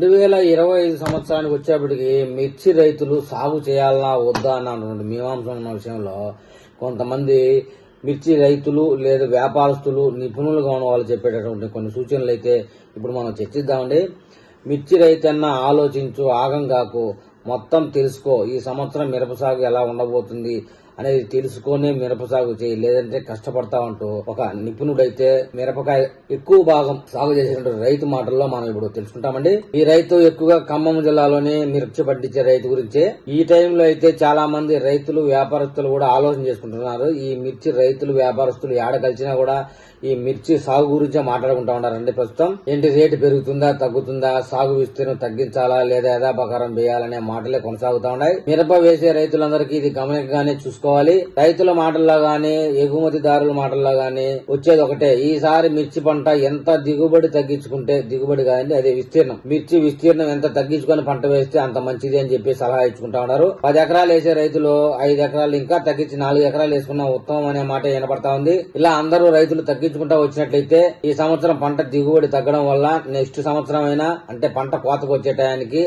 రెండు వేల ఇరవై ఐదు సంవత్సరానికి వచ్చేప్పటికి మిర్చి రైతులు సాగు చేయాలన్నా వద్దా అన్నటువంటి మీమాంసం ఉన్న విషయంలో. కొంతమంది మిర్చి రైతులు లేదా వ్యాపారస్తులు నిపుణులుగా ఉన్న వాళ్ళు చెప్పేటటువంటి కొన్ని సూచనలు అయితే ఇప్పుడు మనం చర్చిద్దామండి. మిర్చి రైతన్న ఆలోచించు ఆగం కాకు. మొత్తం తెలుసుకో. ఈ సంవత్సరం మిరప సాగు ఎలా ఉండబోతుంది? అనేది తెలుసుకొని మిరప సాగు చేయి. లేదంటే కష్టపడతా ఉంటూ ఒక నిపుణుడైతే మిరపకాయ ఎక్కువ భాగం సాగు చేసినటువంటి రైతు మాటల్లో మనం ఇప్పుడు తెలుసుకుంటామండి. ఈ రైతు ఎక్కువగా ఖమ్మం జిల్లాలోని మిర్చి పండించే రైతు గురించే. ఈ టైంలో అయితే చాలా మంది రైతులు వ్యాపారస్తులు కూడా ఆలోచన చేసుకుంటున్నారు. ఈ మిర్చి రైతులు వ్యాపారస్తులు ఏడ కలిసినా కూడా ఈ మిర్చి సాగు గురించే మాట్లాడుకుంటా ఉన్నారండి ప్రస్తుతం. ఏంటి రేటు పెరుగుతుందా తగ్గుతుందా సాగు విస్తీర్ణం తగ్గించాలా లేదా యథాపకారం వేయాలనే మాటలే కొనసాగుతా ఉన్నాయి. మిరప వేసే రైతులందరికీ ఇది గమనికగానే చూసుకోవాలి. రైతుల మాటల్లో గానీ ఎగుమతిదారుల మాటల్లో గానీ వచ్చేది ఒకటే. ఈసారి మిర్చి పంట ఎంత దిగుబడి తగ్గించుకుంటే దిగుబడి కాదండి అదే విస్తీర్ణం. మిర్చి విస్తీర్ణం ఎంత తగ్గించుకొని పంట వేస్తే అంత మంచిది అని చెప్పి సలహా ఇచ్చుకుంటా ఉన్నారు. పది ఎకరాలు వేసే రైతులు ఐదు ఎకరాలు ఇంకా తగ్గించి నాలుగు ఎకరాలు వేసుకున్న ఉత్తమం అనే మాట వినపడతా ఉంది. ఇలా అందరూ రైతులు తగ్గించుకుంటా వచ్చినట్లయితే ఈ సంవత్సరం పంట దిగుబడి తగ్గడం వల్ల నెక్స్ట్ సంవత్సరం అయినా అంటే పంట కోతకు వచ్చే టయానికి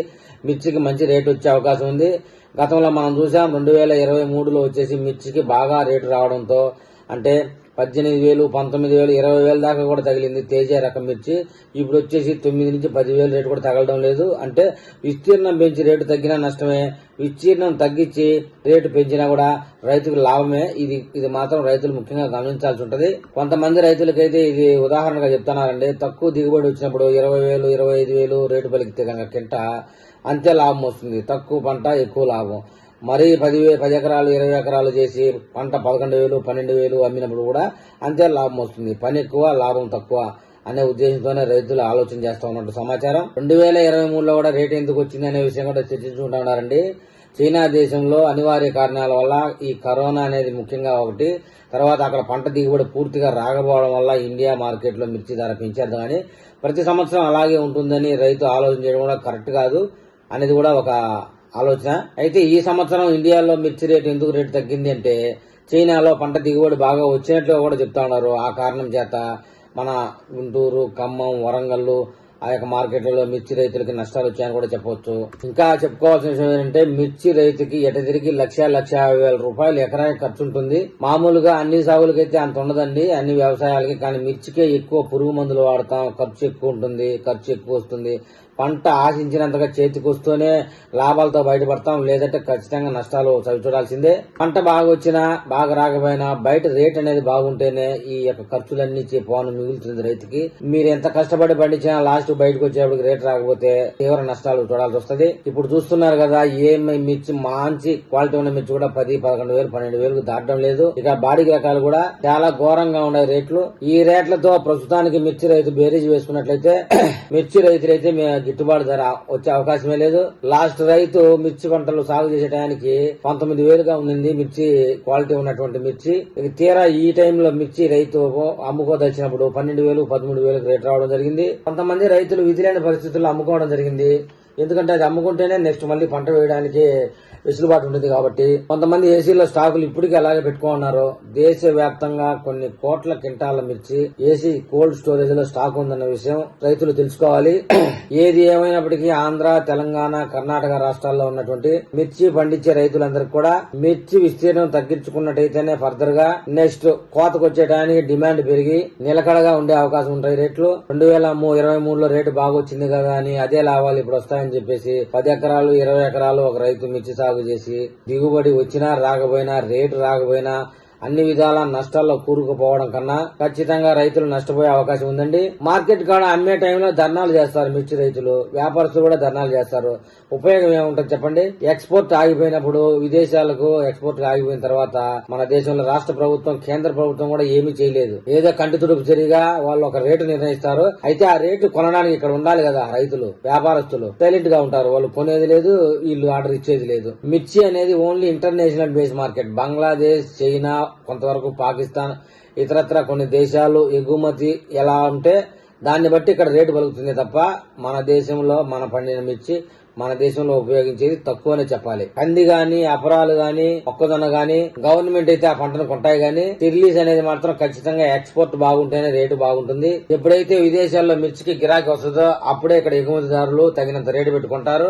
మిర్చికి మంచి రేటు వచ్చే అవకాశం ఉంది. గతంలో మనం చూసాం రెండు వేల ఇరవై మూడులో వచ్చేసి మిర్చికి బాగా రేటు రావడంతో అంటే పద్దెనిమిది వేలు పంతొమ్మిది వేలు ఇరవై వేల దాకా కూడా తగిలింది. తేజ రకం మిర్చి. ఇప్పుడు వచ్చేసి తొమ్మిది నుంచి పది వేలు రేటు కూడా తగలడం లేదు. అంటే విస్తీర్ణం పెంచి రేటు తగ్గినా నష్టమే. విస్తీర్ణం తగ్గించి రేటు పెంచినా కూడా రైతుకు లాభమే. ఇది ఇది మాత్రం రైతులు ముఖ్యంగా గమనించాల్సి ఉంటుంది. కొంతమంది రైతులకైతే ఇది ఉదాహరణగా చెప్తున్నారండి. తక్కువ దిగుబడి వచ్చినప్పుడు ఇరవై వేలు ఇరవై ఐదు వేలు రేటు పలికితే కనుక కింట అంతే లాభం వస్తుంది. తక్కువ పంట ఎక్కువ లాభం. మరీ పది పది ఎకరాలు ఇరవై ఎకరాలు చేసి పంట పదకొండు వేలు పన్నెండు వేలు అమ్మినప్పుడు కూడా అంతే లాభం వస్తుంది. పని ఎక్కువ లాభం తక్కువ అనే ఉద్దేశంతోనే రైతులు ఆలోచన చేస్తా ఉన్నట్టు సమాచారం. రెండు వేల ఇరవై మూడులో కూడా రేటు ఎందుకు వచ్చింది అనే విషయం కూడా చర్చించుకుంటా ఉన్నారండి. చైనా దేశంలో అనివార్య కారణాల వల్ల ఈ కరోనా అనేది ముఖ్యంగా ఒకటి. తర్వాత అక్కడ పంట దిగుబడి పూర్తిగా రాకపోవడం వల్ల ఇండియా మార్కెట్లో మిర్చి ధర పెంచారు కానీ ప్రతి సంవత్సరం అలాగే ఉంటుందని రైతు ఆలోచన చేయడం కూడా కరెక్ట్ కాదు అనేది కూడా ఒక ఆలోచన. అయితే ఈ సంవత్సరం ఇండియాలో మిర్చి రేటు ఎందుకు రేటు తగ్గింది అంటే చైనాలో పంట దిగుబడి బాగా వచ్చినట్లు కూడా చెప్తా ఉన్నారు. ఆ కారణం చేత మన గుంటూరు ఖమ్మం వరంగల్ ఆ యొక్క మార్కెట్లలో మిర్చి రైతులకి నష్టాలు వచ్చాయని కూడా చెప్పవచ్చు ఇంకా చెప్పుకోవాల్సిన విషయం ఏంటంటే మిర్చి రైతుకి ఎట తిరిగి లక్ష లక్ష యాభై వేల రూపాయలు ఎకరానికి ఖర్చు ఉంటుంది. మామూలుగా అన్ని సాగులకైతే అంత ఉండదండి. అన్ని వ్యవసాయాలకి కానీ మిర్చికే ఎక్కువ పురుగు మందులు వాడతాం. ఖర్చు ఎక్కువ ఉంటుంది ఖర్చు ఎక్కువ వస్తుంది. పంట ఆశించినంతగా చేతికి వస్తూనే లాభాలతో బయటపడతాం. లేదంటే ఖచ్చితంగా నష్టాలు చూడాల్సిందే. పంట బాగా వచ్చినా బాగా రాకపోయినా బయట రేట్ అనేది బాగుంటేనే ఈ యొక్క ఖర్చులన్నీ పోను మిగులుతుంది రైతుకి. మీరు ఎంత కష్టపడి పండించినా లాస్ట్ బయటకు వచ్చేప్పటికి రేట్ రాకపోతే తీవ్ర నష్టాలు చూడాల్సి వస్తది. ఇప్పుడు చూస్తున్నారు కదా ఏ మిర్చి మంచి క్వాలిటీ ఉన్న మిర్చి కూడా పది పదకొండు వేలు పన్నెండు వేలకు దాటడం లేదు. ఇక బాడీ రకాలు కూడా చాలా ఘోరంగా ఉన్నాయి రేట్లు. ఈ రేట్లతో ప్రస్తుతానికి మిర్చి రైతు బేరీజ్ వేసుకున్నట్లయితే మిర్చి రైతులైతే గిట్టుబాటు ధర వచ్చే అవకాశమే లేదు. లాస్ట్ రైతు మిర్చి పంటలు సాగు చేసే టయానికి పంతొమ్మిది వేలుగా ఉండింది మిర్చి క్వాలిటీ ఉన్నటువంటి మిర్చి. తీరా ఈ టైంలో మిర్చి రైతు అమ్ముకోదలిచినప్పుడు పన్నెండు వేలు పదమూడు వేలకు రేట్ రావడం జరిగింది. కొంతమంది రైతులు విధులైన పరిస్థితుల్లో అమ్ముకోవడం జరిగింది. ఎందుకంటే అది అమ్ముకుంటేనే నెక్స్ట్ మళ్ళీ పంట వేయడానికి వెసులుబాటు ఉంటుంది కాబట్టి కొంతమంది ఏసీలో స్టాకులు ఇప్పటికీ అలాగే పెట్టుకున్నారు దేశవ్యాప్తంగా కొన్ని కోట్ల కింటాల మిర్చి ఏసీ కోల్డ్ స్టోరేజ్లో స్టాక్ ఉందన్న విషయం రైతులు తెలుసుకోవాలి. ఏది ఏమైనప్పటికీ ఆంధ్ర తెలంగాణ కర్ణాటక రాష్ట్రాల్లో ఉన్నటువంటి మిర్చి పండించే రైతులందరికీ కూడా మిర్చి విస్తీర్ణం తగ్గించుకున్నట్టయితేనే ఫర్దర్గా నెక్స్ట్ కోతకొచ్చేటానికి డిమాండ్ పెరిగి నిలకడగా ఉండే అవకాశం ఉంటాయి. రేట్లు రెండు వేల ఇరవై మూడులో రేటు బాగా వచ్చింది కదా అని అదే లాభాలు ఇప్పుడు వస్తాయి అని చెప్పేసి పది ఎకరాలు ఇరవై ఎకరాలు ఒక రైతు మిర్చి సాగు చేసి దిగుబడి వచ్చినా రాకపోయినా రేటు రాకపోయినా అన్ని విధాల నష్టాల్లో కూరుకుపోవడం కన్నా ఖచ్చితంగా రైతులు నష్టపోయే అవకాశం ఉందండి. మార్కెట్ కాడ అమ్మే టైంలో ధర్నాలు చేస్తారు మిర్చి రైతులు. వ్యాపారస్తులు కూడా ధర్నాలు చేస్తారు. ఉపయోగం ఏముంటుంది చెప్పండి? ఎక్స్పోర్ట్ ఆగిపోయినప్పుడు విదేశాలకు ఎక్స్పోర్ట్ ఆగిపోయిన తర్వాత మన దేశంలో రాష్ట్ర ప్రభుత్వం కేంద్ర ప్రభుత్వం కూడా ఏమీ చేయలేదు. ఏదో కంటి తుడుపు జరిగా వాళ్ళు ఒక రేటు నిర్ణయిస్తారు. అయితే ఆ రేటు కొనడానికి ఇక్కడ ఉండాలి కదా రైతులు వ్యాపారస్తులు. సైలెంట్గా ఉంటారు. వాళ్ళు కొనేది లేదు వీళ్ళు ఆర్డర్ ఇచ్చేది లేదు. మిర్చి అనేది only international base market. Bangladesh China కొంతవరకు పాకిస్తాన్ ఇతరత్ర కొన్ని దేశాలు ఎగుమతి ఎలా ఉంటే దాన్ని బట్టి ఇక్కడ రేటు పలుకుతుంది తప్ప మన దేశంలో మన పండిన మిర్చి మన దేశంలో ఉపయోగించేది తక్కువనే చెప్పాలి. కంది గాని అపరాలు గాని మొక్కజొన్న గాని గవర్నమెంట్ అయితే ఆ పంటను కొంటాయి గాని రిలీజ్ అనేది మాత్రం ఖచ్చితంగా ఎక్స్పోర్ట్ బాగుంటేనే రేటు బాగుంటుంది. ఎప్పుడైతే విదేశాల్లో మిర్చికి గిరాకీ వస్తుందో అప్పుడే ఇక్కడ ఎగుమతిదారులు తగినంత రేటు పెట్టుకుంటారు.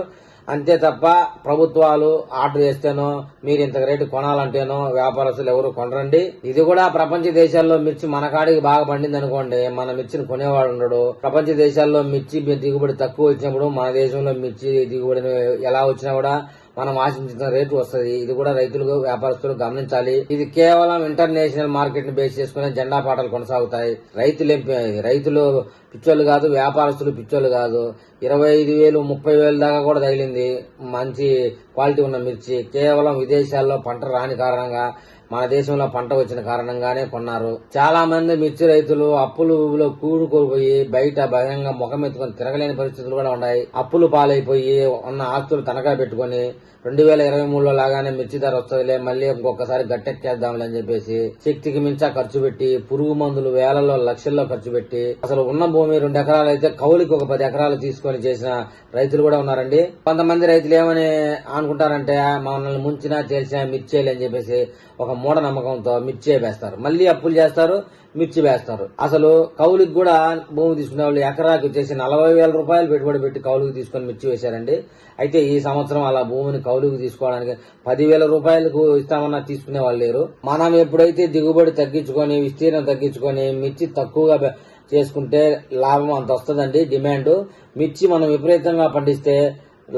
అంతే తప్ప ప్రభుత్వాలు ఆర్డర్ చేస్తేనో మీరు ఇంత రేటు కొనాలంటేనో వ్యాపారస్తులు ఎవరు కొనరండి. ఇది కూడా ప్రపంచ దేశాల్లో మిర్చి మన కాడికి బాగా పండింది అనుకోండి మన మిర్చిని కొనేవాడు ఉండడు. ప్రపంచ దేశాల్లో మిర్చి దిగుబడి తక్కువ వచ్చినప్పుడు మన దేశంలో మిర్చి దిగుబడి ఎలా వచ్చినా కూడా మనం ఆశించిన రేటు వస్తుంది. ఇది కూడా రైతులకు వ్యాపారస్తులు గమనించాలి. ఇది కేవలం ఇంటర్నేషనల్ మార్కెట్ని బేస్ చేసుకునే జెండా పాటలు కొనసాగుతాయి. రైతులు రైతులు పిచ్చోళ్ళు కాదు వ్యాపారస్తులు పిచ్చోళ్ళు కాదు. ఇరవై ఐదు వేలు ముప్పై వేలు దాకా కూడా తగిలింది. మంచి క్వాలిటీ ఉన్న మిర్చి. కేవలం విదేశాల్లో పంట రాని కారణంగా మన దేశంలో పంట వచ్చిన కారణంగానే కొన్నారు. చాలా మంది మిర్చి రైతులు అప్పులు కూడుకోపోయి బయట బహిరంగ ముఖం ఎత్తుకొని తిరగలేని పరిస్థితులు కూడా ఉన్నాయి. అప్పులు పాలైపోయి ఉన్న ఆస్తులు తనఖా పెట్టుకొని రెండు వేల ఇరవై మూడులో లాగానే మిర్చి ధర వస్తుందిలే మళ్ళీ ఇంకొకసారి గట్టెక్కేద్దాంలే అని చెప్పేసి శక్తికి మించా ఖర్చు పెట్టి పురుగు మందులు వేలలో లక్షల్లో ఖర్చు పెట్టి అసలు ఉన్న భూమి రెండు ఎకరాలు అయితే కౌలికి ఒక పది ఎకరాలు తీసుకొని చేసిన రైతులు కూడా ఉన్నారండి. కొంతమంది రైతులు ఏమని అనుకుంటారంటే మనల్ని ముంచినా తేల్చినా మిర్చేయాలి అని చెప్పేసి ఒక మూఢ నమ్మకంతో మిర్చి వేస్తారు. మళ్ళీ అప్పులు చేస్తారు మిర్చి వేస్తారు. అసలు కౌలుకి కూడా భూమి తీసుకునే వాళ్ళు ఎకరాకి వచ్చేసి నలభై వేల రూపాయలు పెట్టుబడి పెట్టి కౌలుకి తీసుకొని మిర్చి వేశారండి. అయితే ఈ సంవత్సరం అలా భూమిని కౌలుకి తీసుకోవడానికి పదివేల రూపాయలకు ఇస్తామన్నా తీసుకునే వాళ్ళు లేరు. మనం ఎప్పుడైతే దిగుబడి తగ్గించుకొని విస్తీర్ణం తగ్గించుకొని మిర్చి తక్కువగా చేసుకుంటే లాభం అంత వస్తుందండి. డిమాండ్. మిర్చి మనం విపరీతంగా పండిస్తే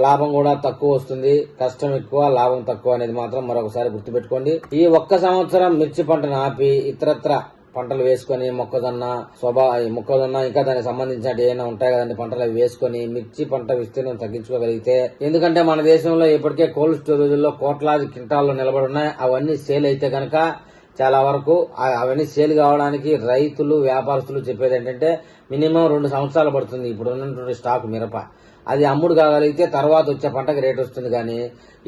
లాభం కూడా తక్కువ వస్తుంది. కష్టం ఎక్కువ లాభం తక్కువ అనేది మాత్రం మరొకసారి గుర్తుపెట్టుకోండి. ఈ ఒక్క సంవత్సరం మిర్చి పంటను ఆపి ఇతరత్ర పంటలు వేసుకొని మొక్కజొన్న స్వభా మొక్కజొన్న ఇంకా దానికి సంబంధించిన ఏమైనా ఉంటాయి కదండి పంటలు అవి వేసుకొని మిర్చి పంట విస్తీర్ణం తగ్గించుకోగలిగితే. ఎందుకంటే మన దేశంలో ఇప్పటికే కోల్డ్ స్టోరేజ్లో కోట్లాది క్వింటాల్లో నిలబడి ఉన్నాయి. అవన్నీ సేల్ అయితే కనుక చాలా వరకు అవన్నీ సేల్ కావడానికి రైతులు వ్యాపారస్తులు చెప్పేది ఏంటంటే మినిమం రెండు సంవత్సరాలు పడుతుంది ఇప్పుడు ఉన్నటువంటి స్టాక్ మిరప. అది అమ్ముడు కాగలిగితే తర్వాత వచ్చే పంటకి రేట్ వస్తుంది కానీ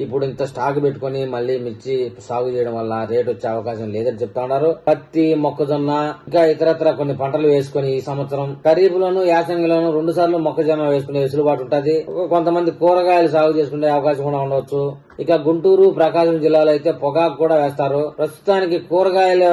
ఇప్పుడు ఇంత స్టాక్ పెట్టుకొని మళ్ళీ మిర్చి సాగు చేయడం వల్ల రేట్ వచ్చే అవకాశం లేదని చెప్తా ఉన్నారు. పత్తి మొక్కజొన్న ఇంకా ఇతరత్ర కొన్ని పంటలు వేసుకొని ఈ సంవత్సరం ఖరీఫ్లోను యాసంగిలోను రెండు సార్లు మొక్కజొన్న వేసుకునే వెసులుబాటు ఉంటుంది. కొంతమంది కూరగాయలు సాగు చేసుకునే అవకాశం కూడా ఉండవచ్చు. ఇక గుంటూరు ప్రకాశం జిల్లాలో అయితే పొగాకు కూడా వేస్తారు. ప్రస్తుతానికి కూరగాయలు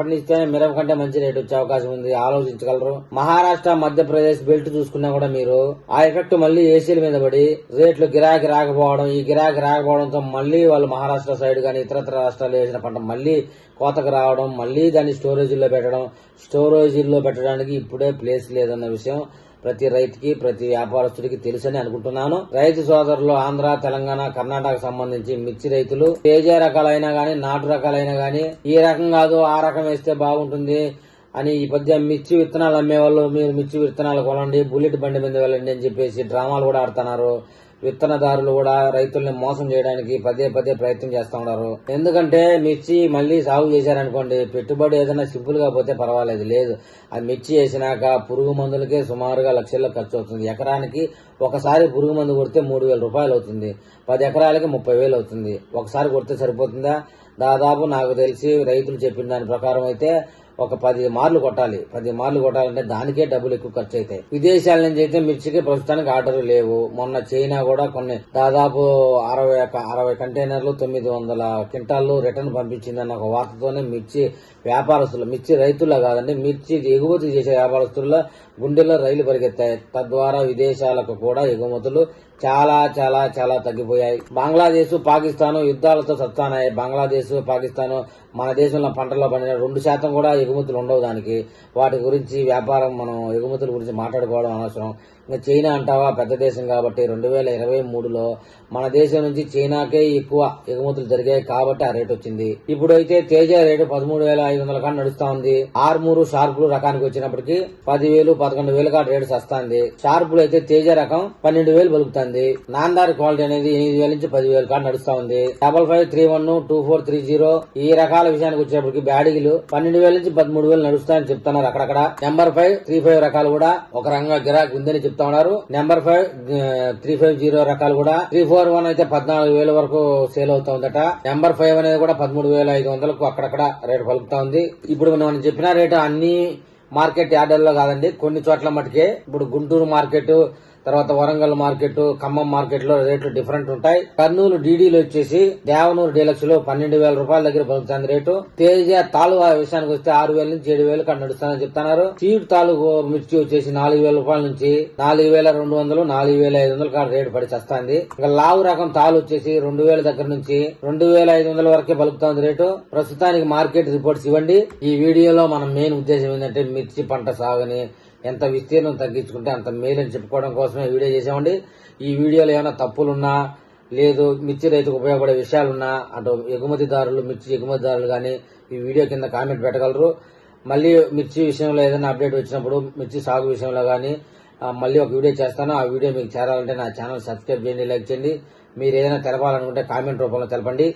పండిస్తేనే మిరప కంటే మంచి రేటు వచ్చే అవకాశం ఉంది. ఆలోచించగలరు. మహారాష్ట్ర మధ్యప్రదేశ్ బెల్ట్ చూసుకున్నా కూడా మీరు ఆ ఎఫెక్ట్ మళ్ళీ ఏసీల మీద పడి రేట్లు గిరాకీ రాకపోవడం ఈ గిరాకీ రాకపోవడంతో మళ్ళీ వాళ్ళు మహారాష్ట్ర సైడ్ కానీ ఇతరత్ర రాష్ట్రాలు వేసిన పంట మళ్ళీ కోతకు రావడం మళ్ళీ దాన్ని స్టోరేజీల్లో పెట్టడం స్టోరేజీల్లో పెట్టడానికి ఇప్పుడే ప్లేస్ లేదన్న విషయం ప్రతి రైతుకి ప్రతి వ్యాపారస్తుడికి తెలుసని అనుకుంటున్నాను. రైతు సోదరులు ఆంధ్ర తెలంగాణ కర్ణాటక సంబంధించి మిర్చి రైతులు తేజ రకాలైనా గానీ నాటు రకాలైనా గానీ ఈ రకం కాదు ఆ రకం వేస్తే బాగుంటుంది అని ఈ పద్య మిర్చి విత్తనాలు అమ్మేవాళ్ళు మీరు మిర్చి విత్తనాలు కొనండి బుల్లెట్ బండి మీద వెళ్ళండి అని చెప్పేసి డ్రామాలు కూడా ఆడుతున్నారు. విత్తనదారులు కూడా రైతుల్ని మోసం చేయడానికి పదే పదే ప్రయత్నం చేస్తూ ఉన్నారు. ఎందుకంటే మిర్చి మళ్ళీ సాగు చేశారనుకోండి పెట్టుబడి ఏదైనా సింపుల్గా పోతే పర్వాలేదు లేదు. అది మిర్చి వేసినాక పురుగు మందులకే సుమారుగా లక్షల్లో ఖర్చు అవుతుంది. ఎకరానికి ఒకసారి పురుగు మందు కొడితే మూడు వేల రూపాయలు అవుతుంది. పది ఎకరాలకి ముప్పై వేలు అవుతుంది. ఒకసారి కొడితే సరిపోతుందా? దాదాపు నాకు తెలిసి రైతులు చెప్పిన దాని ప్రకారం అయితే ఒక పది మార్లు కొట్టాలి. పది మార్లు కొట్టాలంటే దానికే డబ్బులు ఎక్కువ ఖర్చు అవుతాయి విదేశాల నుంచి అయితే మిర్చికి ప్రస్తుతానికి ఆర్డర్ లేవు. మొన్న చైనా కూడా కొన్ని దాదాపు అరవై ఒక- అరవై కంటైనర్లు తొమ్మిది వందల క్వింటాల్లో రిటర్న్ పంపించిందన్న ఒక వార్తతోనే మిర్చి వ్యాపారస్తులు మిర్చి రైతుల్లో కాదండి మిర్చి ఎగుమతి చేసే వ్యాపారస్తుల్లో గుండెల్లో రైలు పరిగెత్తాయి. తద్వారా విదేశాలకు కూడా ఎగుమతులు చాలా చాలా చాలా తగ్గిపోయాయి. బంగ్లాదేశ్ పాకిస్తాన్ యుద్ధాలతో సత్తానాయి బంగ్లాదేశ్ పాకిస్తాన్ మన దేశంలో పంటల్లో పండిన రెండు శాతం కూడా ఎగుమతులు ఉండవు దానికి. వాటి గురించి వ్యాపారం మనం ఎగుమతుల గురించి మాట్లాడుకోవడం అనవసరం. ఇంకా చైనా అంటావా? పెద్ద దేశం కాబట్టి రెండు వేల ఇరవై మూడులో మన దేశం నుంచి చైనాకే ఎక్కువ ఎగుమతులు జరిగాయి కాబట్టి ఆ రేట్ వచ్చింది. ఇప్పుడు అయితే తేజ రేటు పదమూడు వేల ఐదు వందల కాడ నడుస్తా ఉంది. ఆర్మూరు షార్పులు రకానికి వచ్చినప్పటికి పదివేలు పదకొండు వేలు కాడ రేటు వస్తుంది షార్పులు అయితే తేజ రకం పన్నెండు వేలు పలుకుతుంది నాందార్ క్వాలిటీ అనేది ఎనిమిది వేల నుంచి పదివేలు కాడ నడుస్తా ఉంది. Double five three one two four three zero ఈ రకాల విషయానికి వచ్చేప్పటికి బ్యాడిగిలు పన్నెండు వేల నుంచి పదమూడు వేలు నడుస్తాయని చెప్తున్నారు అక్కడక్కడ. నెంబర్ ఫైవ్ త్రీ ఫైవ్ రకాలు కూడా ఒక రంగా గిరాకీ ఉందని చెప్తా ఉన్నారు. Number five three five zero రకాలు కూడా త్రీ ఫోర్ వన్ అయితే పద్నాలుగు వేల వరకు సేల్ అవుతుందట. నెంబర్ ఫైవ్ అనేది కూడా పదమూడు వేల ఐదు వందలకు అక్కడక్కడ రేటు పలుకుతా ఉంది. ఇప్పుడు మనం చెప్పిన రేటు అన్ని మార్కెట్ యార్డర్లో కాదండి. కొన్ని చోట్ల మటుకే ఇప్పుడు గుంటూరు మార్కెట్ తర్వాత వరంగల్ మార్కెట్ ఖమ్మం మార్కెట్లో రేట్లు డిఫరెంట్ ఉంటాయి. కర్నూలు డీడీలు వచ్చేసి దేవనూరు డీలక్స్లో పన్నెండు వేల రూపాయల దగ్గర పలుకుతుంది రేటు. తేజ తాలువా విషయానికి వస్తే ఆరు వేల నుంచి ఏడు వేలు కాడ నడుస్తానని చెప్తున్నారు. సీడ్ తాలూకు మిర్చి వచ్చేసి నాలుగు వేల రూపాయల నుంచి నాలుగు వేల రెండు వందలు నాలుగు వేల ఐదు వందలు కాడ రేటు పడి చేస్తాంది. ఇంకా లావు రకం తాలు వచ్చేసి రెండు వేల దగ్గర నుంచి రెండు వేల ఐదు వందల వరకే పలుకుతుంది రేటు. ప్రస్తుతానికి మార్కెట్ రిపోర్ట్స్ ఇవ్వండి. ఈ వీడియోలో మన మెయిన్ ఉద్దేశం ఏంటంటే మిర్చి పంట సాగుని ఎంత విస్తీర్ణం తగ్గించుకుంటే అంత మేలని చెప్పుకోవడం కోసమే వీడియో చేసామండి ఈ వీడియోలో ఏమైనా తప్పులున్నా లేదు మిర్చి రైతుకు ఉపయోగపడే విషయాలున్నా అటు ఎగుమతిదారులు మిర్చి ఎగుమతిదారులు కానీ ఈ వీడియో కింద కామెంట్ పెట్టగలరు. మళ్ళీ మిర్చి విషయంలో ఏదైనా అప్డేట్ వచ్చినప్పుడు మిర్చి సాగు విషయంలో కానీ మళ్ళీ ఒక వీడియో చేస్తాను. ఆ వీడియో మీకు చేరాలంటే నా ఛానల్ సబ్స్క్రైబ్ చేయండి లైక్ చేయండి. మీరు ఏదైనా తెలపాలనుకుంటే కామెంట్ రూపంలో తెలపండి.